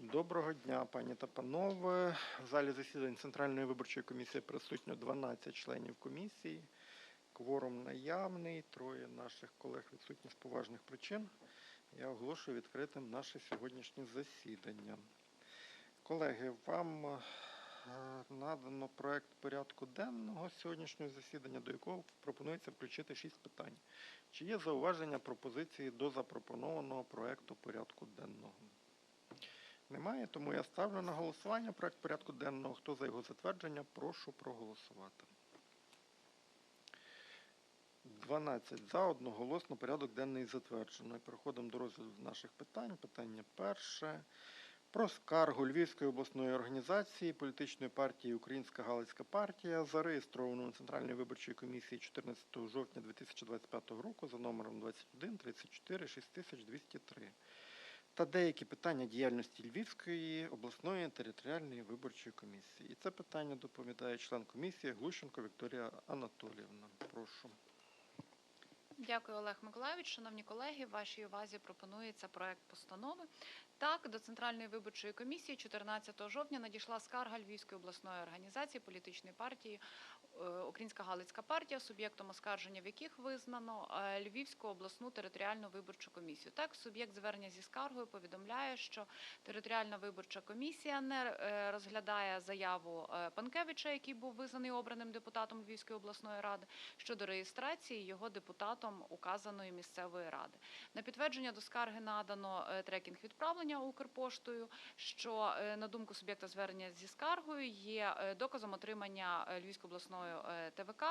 Доброго дня, пані та панове. В залі засідань Центральної виборчої комісії присутньо 12 членів комісії. Кворум наявний, троє наших колег відсутні з поважних причин. Я оголошую відкритим наше сьогоднішнє засідання. Колеги, вам е, надано проект порядку денного сьогоднішнього засідання, до якого пропонується включити шість питань. Чи є зауваження пропозиції до запропонованого проекту порядку денного? Немає, тому я ставлю на голосування проект порядку денного. Хто за його затвердження, прошу проголосувати. 12 за, одноголосно порядок денний затверджено. Переходимо до розгляду наших питань. Питання перше. Про скаргу Львівської обласної організації політичної партії Українська Галицька партія, зареєстровану на Центральній виборчій комісії 14 жовтня 2025 року за номером 21 34 6203 та деякі питання діяльності Львівської обласної територіальної виборчої комісії. І це питання доповідає член комісії Глущенко Вікторія Анатоліївна. Прошу. Дякую, Олег Миколаївич. Шановні колеги, вашій увазі пропонується проект постанови. Так, до Центральної виборчої комісії 14 жовтня надійшла скарга Львівської обласної організації політичної партії е, Українська Галицька партія, суб'єктом оскарження в яких визнано е, Львівську обласну територіальну виборчу комісію. Так, суб'єкт звернення зі скаргою повідомляє, що територіальна виборча комісія не е, розглядає заяву Панкевича, який був визнаний обраним депутатом Львівської обласної ради, щодо реєстрації його депутатом указаної місцевої ради. На підтвердження до скарги надано трекінг відправлення Укрпоштою, що е, на думку суб'єкта звернення зі скаргою є е, доказом отримання е, Львівської обласної ТВК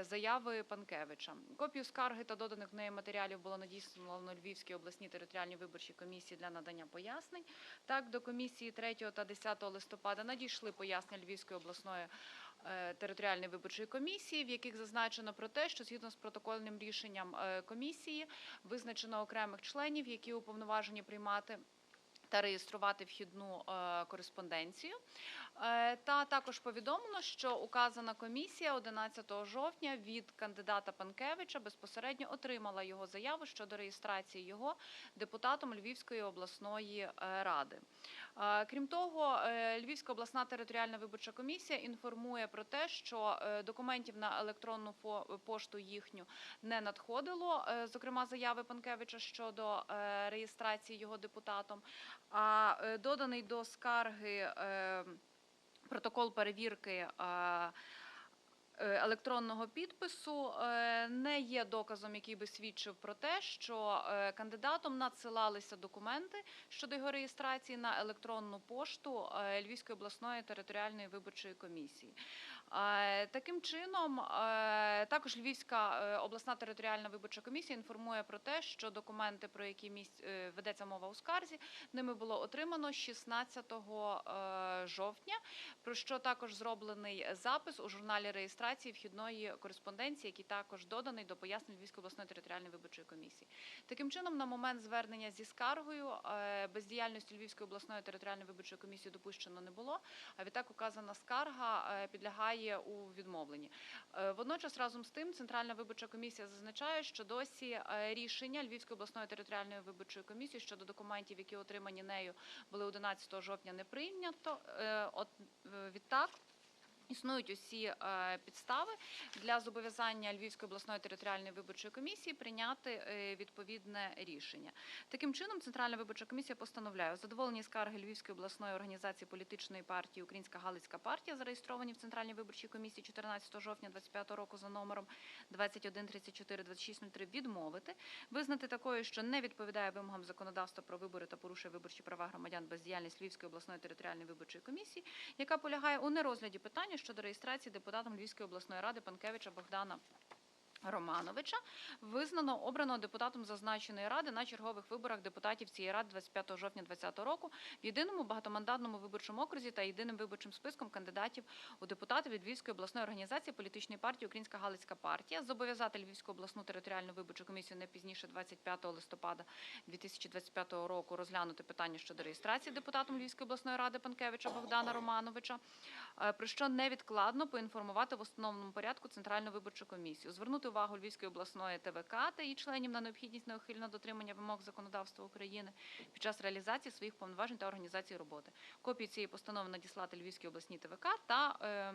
заяви Панкевича. Копію скарги та доданих в неї матеріалів було надіслано Львівській обласній територіальній виборчій комісії для надання пояснень. Так, до комісії 3 та 10 листопада надійшли пояснення Львівської обласної територіальної виборчої комісії, в яких зазначено про те, що згідно з протокольним рішенням комісії визначено окремих членів, які уповноважені приймати. Та реєструвати вхідну е, кореспонденцію. Е, та також повідомлено, що указана комісія 11 жовтня від кандидата Панкевича безпосередньо отримала його заяву щодо реєстрації його депутатом Львівської обласної е, ради. Е, Крім того, Львівська обласна територіальна виборча комісія інформує про те, що документів на електронну пошту їхню не надходило, зокрема заяви Панкевича щодо реєстрації його депутатом. А доданий до скарги протокол перевірки. е, е, Електронного підпису е, не є доказом, який би свідчив про те, що кандидатом надсилалися документи щодо його реєстрації на електронну пошту Львівської обласної територіальної виборчої комісії. Таким чином, е, також Львівська е, обласна територіальна виборча комісія інформує про те, що документи, про які місць е, ведеться мова у скарзі, ними було отримано 16 е, жовтня, про що також зроблений запис у журналі реєстрації вхідної кореспонденції, який також доданий до пояснень Львівської обласної територіальної виборчої комісії. Таким чином, на момент звернення зі скаргою бездіяльності Львівської обласної територіальної виборчої комісії допущено не було. А відтак указана скарга е, підлягає у відмовленні. Е, Водночас, разом з тим, Центральна виборча комісія зазначає, що досі е, рішення Львівської обласної територіальної виборчої комісії щодо документів, які отримані нею, були 11 жовтня, не прийнято. Е, От відтак. Існують усі е, підстави для зобов'язання Львівської обласної територіальної виборчої комісії прийняти е, відповідне рішення. Таким чином, Центральна виборча комісія постановляє у задоволенні скарги Львівської обласної організації політичної партії Українська Галицька партія, зареєстровані в Центральній виборчій комісії 14 жовтня 2025 року за номером 2134 2603 відмовити, визнати такою, що не відповідає вимогам законодавства про вибори та порушує виборчі права громадян бездіяльність Львівської обласної територіальної виборчої комісії, яка полягає у нерозгляді питання щодо реєстрації депутатом Львівської обласної ради Панкевича Богдана. Романовича визнано обраного депутатом зазначеної ради на чергових виборах депутатів цієї ради 25 жовтня 2020 року в єдиному багатомандатному виборчому окрузі та єдиним виборчим списком кандидатів у депутати від Львівської обласної організації політичної партії Українська Галицька партія зобов'язати Львівську обласну територіальну виборчу комісію не пізніше 25 листопада 2025 року розглянути питання щодо реєстрації депутатом Львівської обласної ради Панкевича Богдана Романовича, е, про що невідкладно поінформувати в установленому порядку Центральну виборчу комісію, звернути увагу Львівської обласної ТВК та її членів на необхідність неухильного дотримання вимог законодавства України під час реалізації своїх повноважень та організації роботи. Копію цієї постанови надіслати Львівській обласній ТВК та е,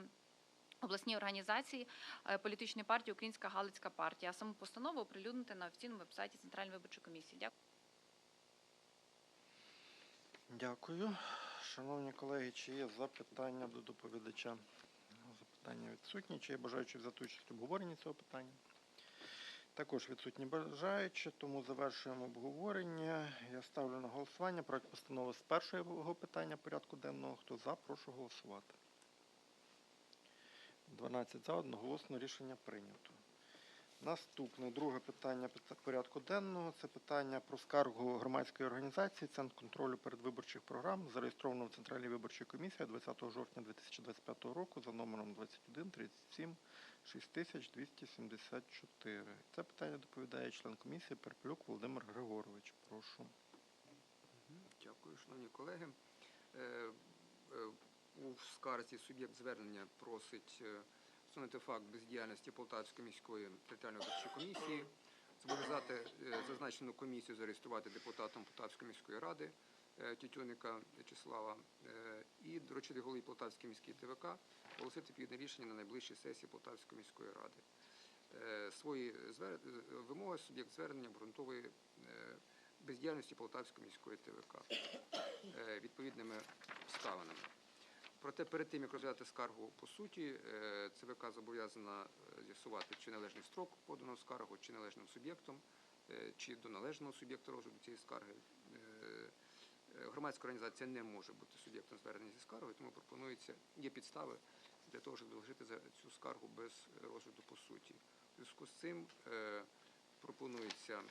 обласній організації е, політичної партії Українська Галицька партія, а саму постанову оприлюднити на офіційному вебсайті Центральної виборчої комісії. Дякую. Дякую. Шановні колеги, чи є запитання до доповідача? Запитання відсутні. Чи є бажаючі взяти участь в обговоренні цього питання? Також відсутні бажаючі, тому завершуємо обговорення. Я ставлю на голосування проект постанови з першого питання порядку денного. Хто за, прошу голосувати. 12 за, одноголосно рішення прийнято. Наступне друге питання порядку денного це питання про скаргу громадської організації Центр контролю передвиборчих програм, зареєстровано в Центральній виборчій комісії 20 жовтня 2025 року за номером 21 37 6274. Це питання доповідає член комісії Перпелюк Володимир Григорович. Прошу. Дякую, шановні колеги. Е, е, У скарзі суб'єкт звернення просить встановити факт бездіяльності Полтавської міської територіальної виборчої комісії, зобов'язати е, зазначену комісію зареєструвати депутатом Полтавської міської ради е, Тютюника В'ячеслава е, і доручити голові Полтавської міської ТВК оголосити відповідне рішення на найближчій сесії Полтавської міської ради. Свої вимоги суб'єкт звернення обґрунтовує бездіяльності Полтавської міської ТВК відповідними обставинами. Проте перед тим, як розглядати скаргу по суті, е, ЦВК зобов'язана е, з'ясувати, чи належний строк поданого скаргу, чи належним суб'єктом, е, чи до належного суб'єкта розгляду цієї скарги. Громадська організація не може бути суб'єктом звернення зі скаргою, тому пропонується, є підстави для того, щоб залишити цю скаргу без розгляду по суті. У зв'язку з цим пропонується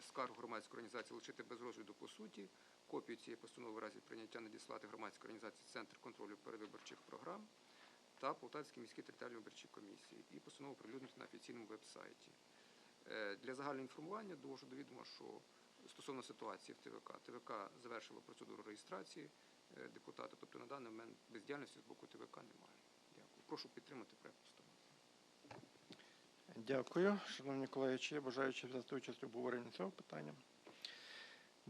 скаргу громадської організації лишити без розгляду по суті, копію цієї постанови в разі прийняття надіслати громадській організації Центр контролю передвиборчих програм та Полтавській міській територіальній виборчій комісії і постанову прилюднити на офіційному веб-сайті. Е, Для загального інформування довожу до відома, що стосовно ситуації в ТВК, ТВК завершило процедуру реєстрації е, депутата, тобто на даний момент бездіяльності з боку ТВК немає. Дякую. Прошу підтримати проект постанови. Дякую. Шановні колеги, чи є бажаючі взяти участь в обговоренні цього питання?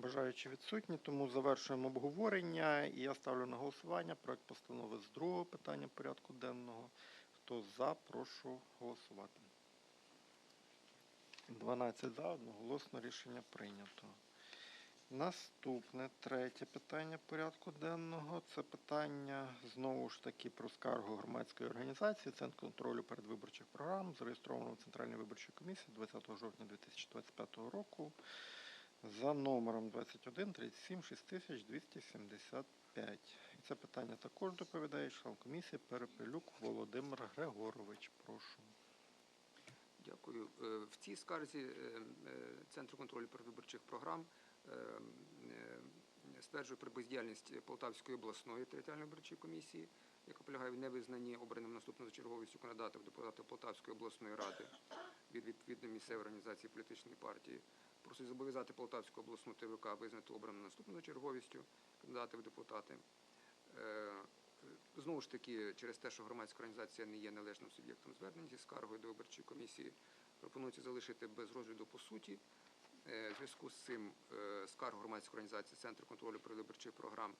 Бажаючі відсутні, тому завершуємо обговорення. І я ставлю на голосування проект постанови з другого питання порядку денного. Хто за, прошу голосувати. 12 за, одноголосно рішення прийнято. Наступне третє питання порядку денного це питання знову ж таки про скаргу громадської організації Центр контролю передвиборчих програм, зареєстрованого в Центральній виборчій комісії 20 жовтня 2025 року за номером 21 37 6275. І це питання також доповідає член комісії Перепелюк Володимир Григорович. Прошу. Дякую. Е, В цій скарзі е, е, Центру контролю передвиборчих програм стверджує про бездіяльність Полтавської обласної територіальної виборчої комісії, яка полягає в невизнанні обраним наступною за черговістю кандидата в депутати Полтавської обласної ради від відповідної місцевої організації політичної партії. Просить зобов'язати Полтавську обласну ТВК визнати обраним наступною черговістю кандидата в депутати. Е, Знову ж таки, через те, що громадська організація не є належним суб'єктом звернень зі скаргою до виборчої комісії, пропонується залишити без розгляду по суті. Е, В зв'язку з цим е, скаргу громадської організації Центр контролю передвиборчих програм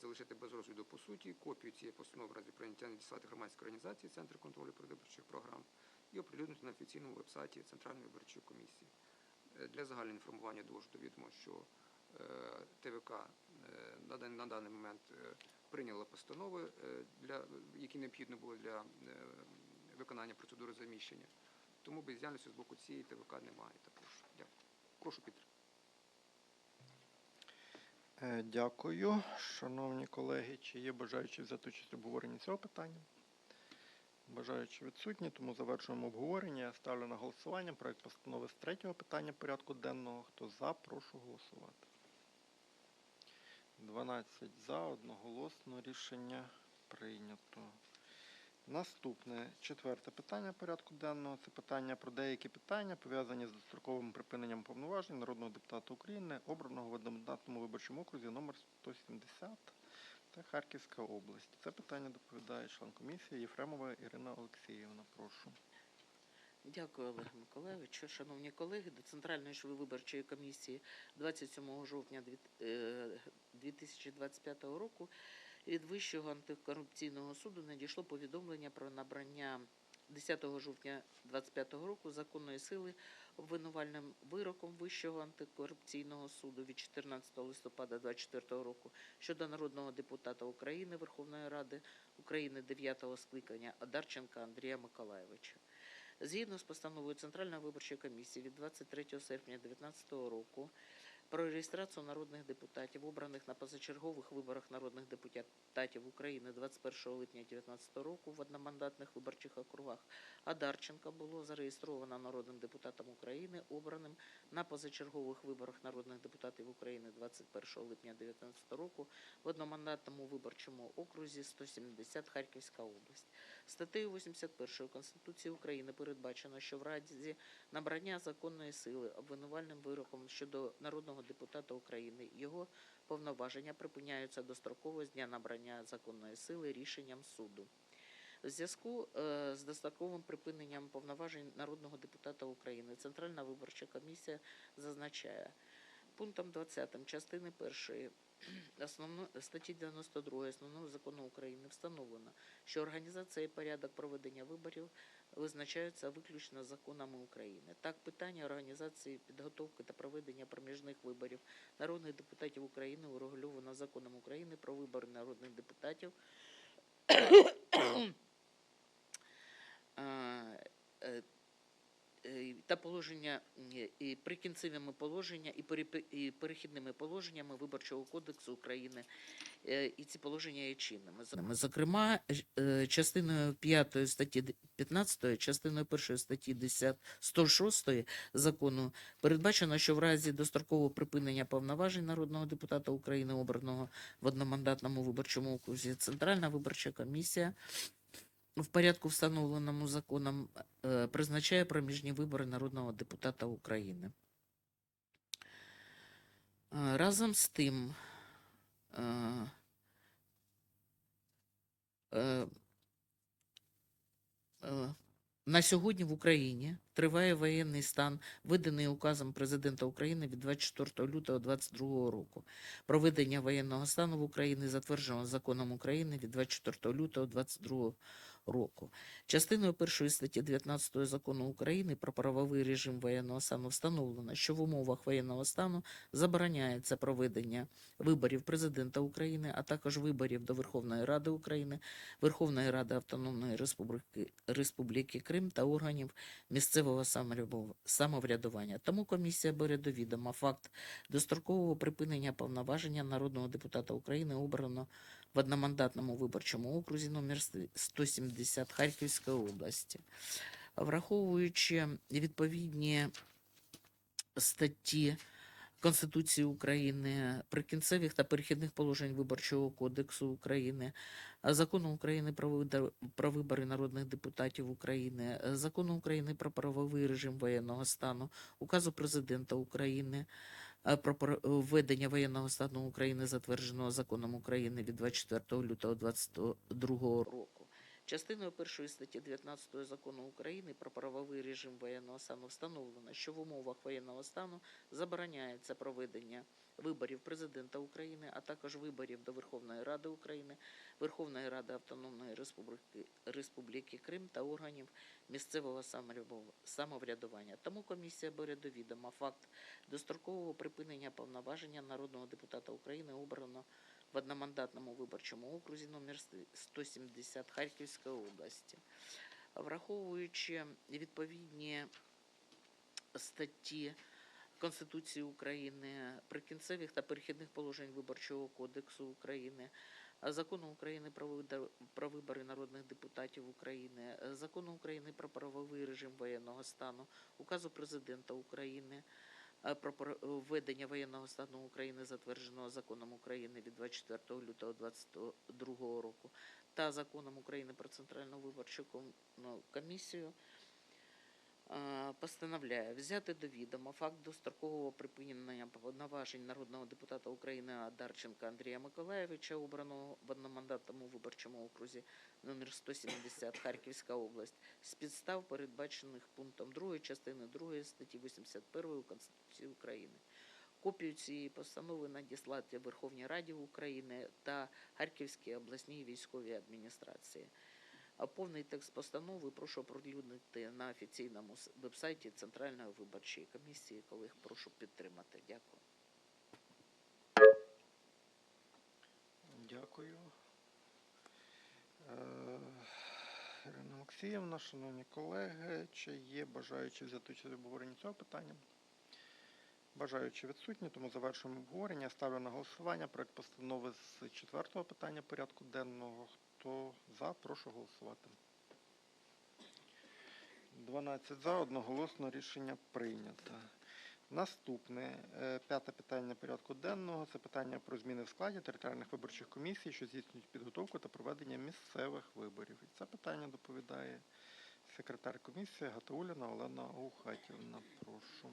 залишити без розгляду по суті, копію цієї постанови в разі прийняття надіслати громадської організації Центр контролю передвиборчих програм і оприлюднити на офіційному вебсайті Центральної виборчої комісії. Для загального інформування довожу до відома, що е, ТВК е, на дан- на даний момент е, прийняла постанови, які необхідно було для виконання процедури заміщення. Тому бездіяльності з боку цієї ТВК немає також. Дякую. Прошу підтримати. Дякую. Шановні колеги, чи є бажаючі взяти участь в обговоренні цього питання? Бажаючі відсутні, тому завершуємо обговорення. Я ставлю на голосування проект постанови з третього питання порядку денного. Хто за, прошу голосувати. 12 за, одноголосно рішення прийнято. Наступне четверте питання порядку денного це питання про деякі питання, пов'язані з достроковим припиненням повноважень народного депутата України, обраного в одномандатному виборчому окрузі номер 170 та Харківська область. Це питання доповідає член комісії Єфремова Ірина Олексіївна. Прошу. Дякую, Олег Миколаївич. Шановні колеги, до Центральної виборчої комісії 27 жовтня дві- е, 2025 року від Вищого антикорупційного суду надійшло повідомлення про набрання 10 жовтня 2025 року законної сили обвинувальним вироком Вищого антикорупційного суду від 14 листопада 2024 року щодо народного депутата України Верховної Ради України 9 скликання Адарченка Андрія Миколайовича. Згідно з постановою Центральної виборчої комісії від 23 серпня 2019 року про реєстрацію народних депутатів, обраних на позачергових виборах народних депутатів України 21 липня 2019 року в одномандатних виборчих округах, Адарченка було зареєстровано народним депутатом України, обраним на позачергових виборах народних депутатів України 21 липня 2019 року в одномандатному виборчому окрузі 170 Харківська область. Статтею 81 Конституції України передбачено, що в разі набрання законної сили обвинувальним вироком щодо народного депутата України його повноваження припиняються достроково з дня набрання законної сили рішенням суду. В зв'язку е, з достроковим припиненням повноважень народного депутата України Центральна виборча комісія зазначає пунктом 20 частини 1 основно, статті 92 основного закону України встановлено, що організація і порядок проведення виборів визначаються виключно законами України. Так, питання організації підготовки та проведення проміжних виборів народних депутатів України урегульовано законом України про вибори народних депутатів. Е, е, е, та положення е, і прикінцевими положення і, перехідними положеннями Виборчого кодексу України, е, і ці положення є чинними. Зокрема- Зокрема, е, частиною 5 статті д- 15, частиною 1 статті 10, 106 закону передбачено, що в разі дострокового припинення повноважень народного депутата України, обраного в одномандатному виборчому окрузі, Центральна виборча комісія в порядку, встановленому законом, е, призначає проміжні вибори народного депутата України. Е, Разом з тим, е, на сьогодні в Україні триває воєнний стан, виданий указом президента України від 24 лютого 2022 року. Проведення воєнного стану в Україні затверджено законом України від 24 лютого 2022 року. Частиною першої статті 19 закону України про правовий режим воєнного стану встановлено, що в умовах воєнного стану забороняється проведення виборів президента України, а також виборів до Верховної Ради України, Верховної Ради Автономної Республіки, Республіки Крим та органів місцевого самовряду- самоврядування. Тому комісія бере до відома факт дострокового припинення повноваження народного депутата України, обрано в одномандатному виборчому окрузі номер 170 Харківської області. Враховуючи відповідні статті Конституції України, прикінцевих та перехідних положень Виборчого кодексу України, Закону України про вибори народних депутатів України, Закону України про правовий режим воєнного стану, указу президента України про про- введення воєнного стану України, затвердженого законом України від 24 лютого 2022 року. Частиною першої статті 19 закону України про правовий режим воєнного стану встановлено, що в умовах воєнного стану забороняється проведення виборів президента України, а також виборів до Верховної Ради України, Верховної Ради Автономної Республіки, Республіки Крим та органів місцевого самовряду- самоврядування. Тому комісія бере до відома факт дострокового припинення повноваження народного депутата України, обрано в одномандатному виборчому окрузі номер 170 Харківської області. Враховуючи відповідні статті Конституції України, прикінцевих та перехідних положень Виборчого кодексу України, Закону України про вибори народних депутатів України, Закону України про правовий режим воєнного стану, указу президента України про про- введення воєнного стану України, затвердженого законом України від 24 лютого 2022 року, та законом України про Центральну виборчу ну, комісію, е, постановляє взяти до відома факт дострокового припинення повноважень народного депутата України Адарченка Андрія Миколаєвича, обраного в одномандатному виборчому окрузі номер 170 Харківська область, з підстав, передбачених пунктом 2 частини 2 статті 81 Конституції України. Копію цієї постанови надіслати Верховній Раді України та Харківській обласній військовій адміністрації. А повний текст постанови прошу оприлюднити на офіційному вебсайті Центральної виборчої комісії. Колег прошу підтримати. Дякую. Дякую. Е, Ірина Олексіївна, шановні колеги, чи є бажаючі взяти участь в обговоренні цього питання? Бажаючі відсутні, тому завершуємо обговорення. Ставлю на голосування проект постанови з четвертого питання порядку денного. Хто за, прошу голосувати. 12 за, одноголосно рішення прийнято. Наступне е, п'яте питання порядку денного це питання про зміни в складі територіальних виборчих комісій, що здійснюють підготовку та проведення місцевих виборів. І це питання доповідає секретар комісії Гатауліна Олена Аухатівна. Прошу.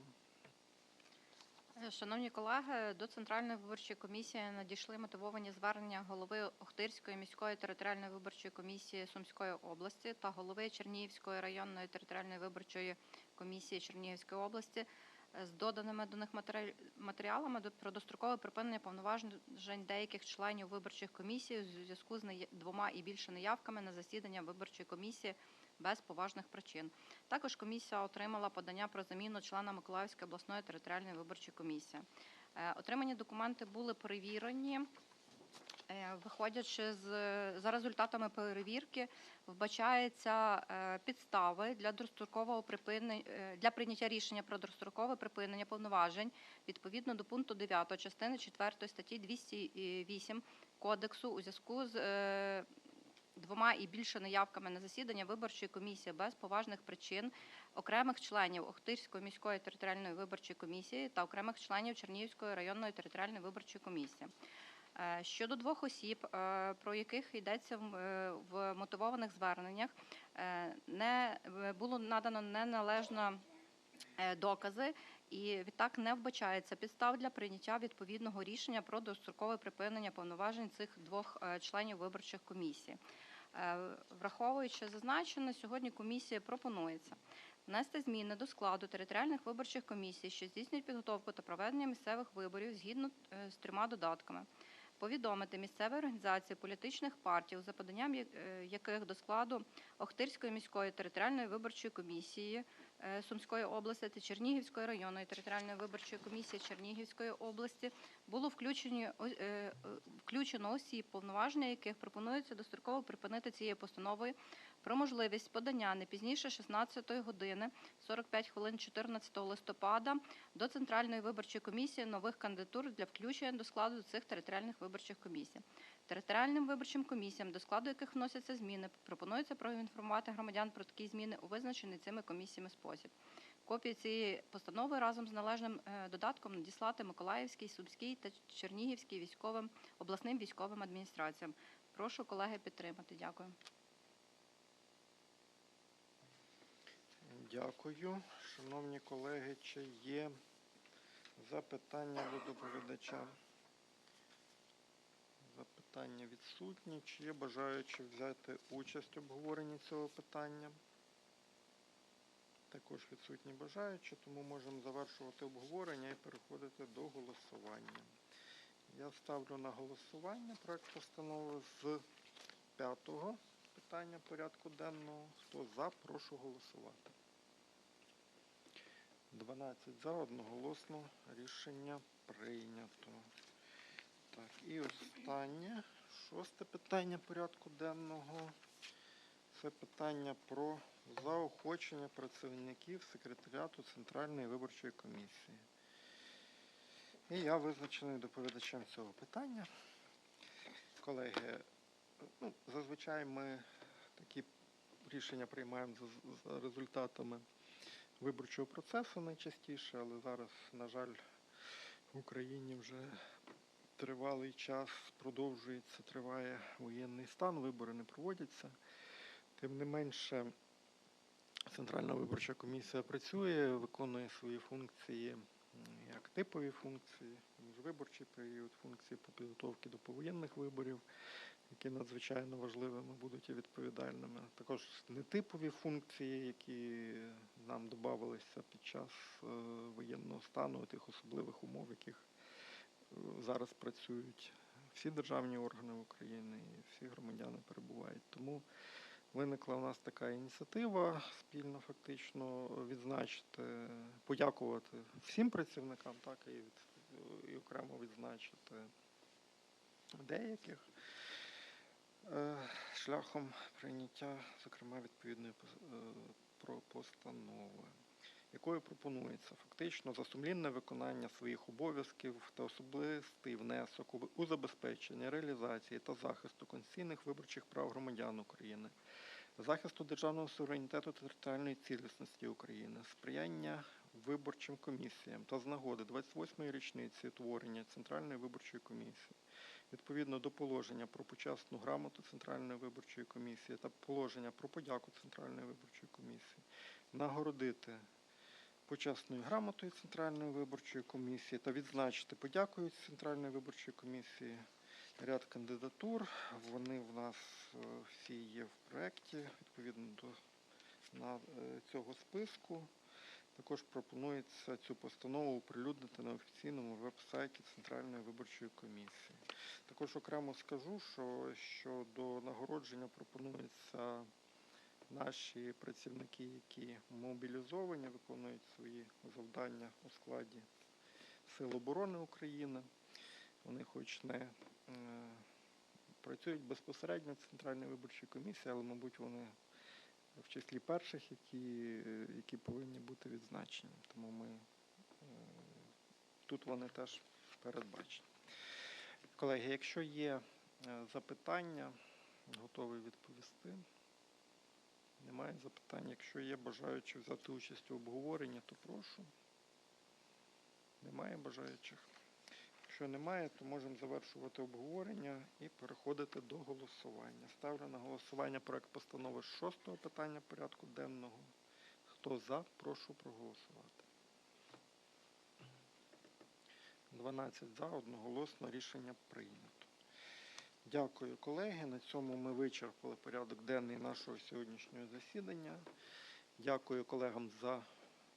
Шановні колеги, до Центральної виборчої комісії надійшли мотивовані звернення голови Охтирської міської територіальної виборчої комісії Сумської області та голови Чернігівської районної територіальної виборчої комісії Чернігівської області е, з доданими до них матеріалами про дострокове припинення повноважень деяких членів виборчих комісій у зв'язку з двома і більше неявками на засідання виборчої комісії без поважних причин. Також комісія отримала подання про заміну члена Миколаївської обласної територіальної виборчої комісії. Е, Отримані документи були перевірені. Е, Виходячи з за результатами перевірки, вбачаються е, підстави для дострокового припинення для прийняття рішення про дострокове припинення повноважень відповідно до пункту 9 частини 4 статті 208 кодексу у зв'язку з двома і більше неявками на засідання виборчої комісії без поважних причин окремих членів Охтирської міської територіальної виборчої комісії та окремих членів Чернігівської районної територіальної виборчої комісії. Е, Щодо двох осіб, е, про яких йдеться в- е, мотивованих зверненнях, не було надано неналежно докази, і відтак не вбачається підстав для прийняття відповідного рішення про дострокове припинення повноважень цих двох членів виборчих комісій. Е, Враховуючи зазначене, сьогодні комісія пропонується внести зміни до складу територіальних виборчих комісій, що здійснюють підготовку та проведення місцевих виборів згідно е, з трьома додатками. Повідомити місцеві організації політичних партій, за поданням е, яких до складу Охтирської міської територіальної виборчої комісії Сумської області та Чернігівської районної територіальної виборчої комісії Чернігівської області було включені о- е, е, включено осіб, повноваження яких пропонується достроково припинити цією постановою про можливість подання не пізніше 16 години 45 хвилин 14 листопада до Центральної виборчої комісії нових кандидатур для включення до складу цих територіальних виборчих комісій. Територіальним виборчим комісіям, до складу яких вносяться зміни, пропонується проінформувати громадян про такі зміни у визначений цими комісіями спосіб. Копії цієї постанови разом з належним е, додатком надіслати Миколаївській, Сумській та Чернігівській військовим обласним військовим адміністраціям. Прошу колеги підтримати. Дякую. Дякую. Шановні колеги, чи є запитання до доповідача? Запитання відсутні. Чи є бажаючі взяти участь в обговоренні цього питання? Також відсутні бажаючі, тому можемо завершувати обговорення і переходити до голосування. Я ставлю на голосування проект постанови з п'ятого питання порядку денного. Хто за, прошу голосувати. 12 за, одноголосно рішення прийнято. Так, і останнє, шосте питання порядку денного. Це питання про заохочення працівників секретаріату Центральної виборчої комісії. І я визначений доповідачем цього питання. Колеги, ну, зазвичай ми такі рішення приймаємо за, результатами виборчого процесу найчастіше, але зараз, на жаль, в Україні вже тривалий час продовжується, триває воєнний стан, вибори не проводяться. Тим не менше, Центральна виборча комісія працює, виконує свої функції як типові функції, міжвиборчий період, функції по підготовці до повоєнних виборів, які надзвичайно важливими будуть і відповідальними. Також нетипові функції, які нам додавалися під час е, воєнного стану, тих особливих умов, в яких е, зараз працюють всі державні органи України і всі громадяни перебувають. Тому виникла у нас така ініціатива спільно фактично відзначити, подякувати всім працівникам, так і, і окремо відзначити деяких е, шляхом прийняття, зокрема, відповідної постанови, якою пропонується фактично за сумлінне виконання своїх обов'язків та особистий внесок у- забезпечення реалізації та захисту конституційних виборчих прав громадян України, захисту державного суверенітету та територіальної цілісності України, сприяння виборчим комісіям та з нагоди 28-ї річниці утворення Центральної виборчої комісії, відповідно до положення про почесну грамоту Центральної виборчої комісії та положення про подяку Центральної виборчої комісії, нагородити почесною грамотою Центральної виборчої комісії та відзначити подякою Центральної виборчої комісії ряд кандидатур. Вони в нас е, всі є в проєкті відповідно до е, цього списку. Також пропонується цю постанову оприлюднити на офіційному веб-сайті Центральної виборчої комісії. Також окремо скажу, що щодо нагородження пропонується наші працівники, які мобілізовані, виконують свої завдання у складі Сил оборони України. Вони хоч не е, працюють безпосередньо в Центральній виборчій комісії, але, мабуть, вони в числі перших, які, які повинні бути відзначені. Тому ми е, тут вони теж передбачені. Колеги, якщо є е, запитання, готовий відповісти. Немає запитань. Якщо є бажаючі взяти участь у обговоренні, то прошу. Немає бажаючих. Якщо немає, то можемо завершувати обговорення і переходити до голосування. Ставлю на голосування проект постанови шостого питання порядку денного. Хто за, прошу проголосувати. 12 за, одноголосно рішення прийнято. Дякую, колеги. На цьому ми вичерпали порядок денний нашого сьогоднішнього засідання. Дякую колегам за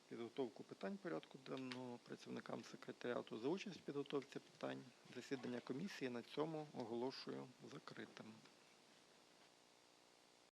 підготовку питань порядку денного, працівникам секретаріату за участь в підготовці питань. Засідання комісії на цьому оголошую закритим.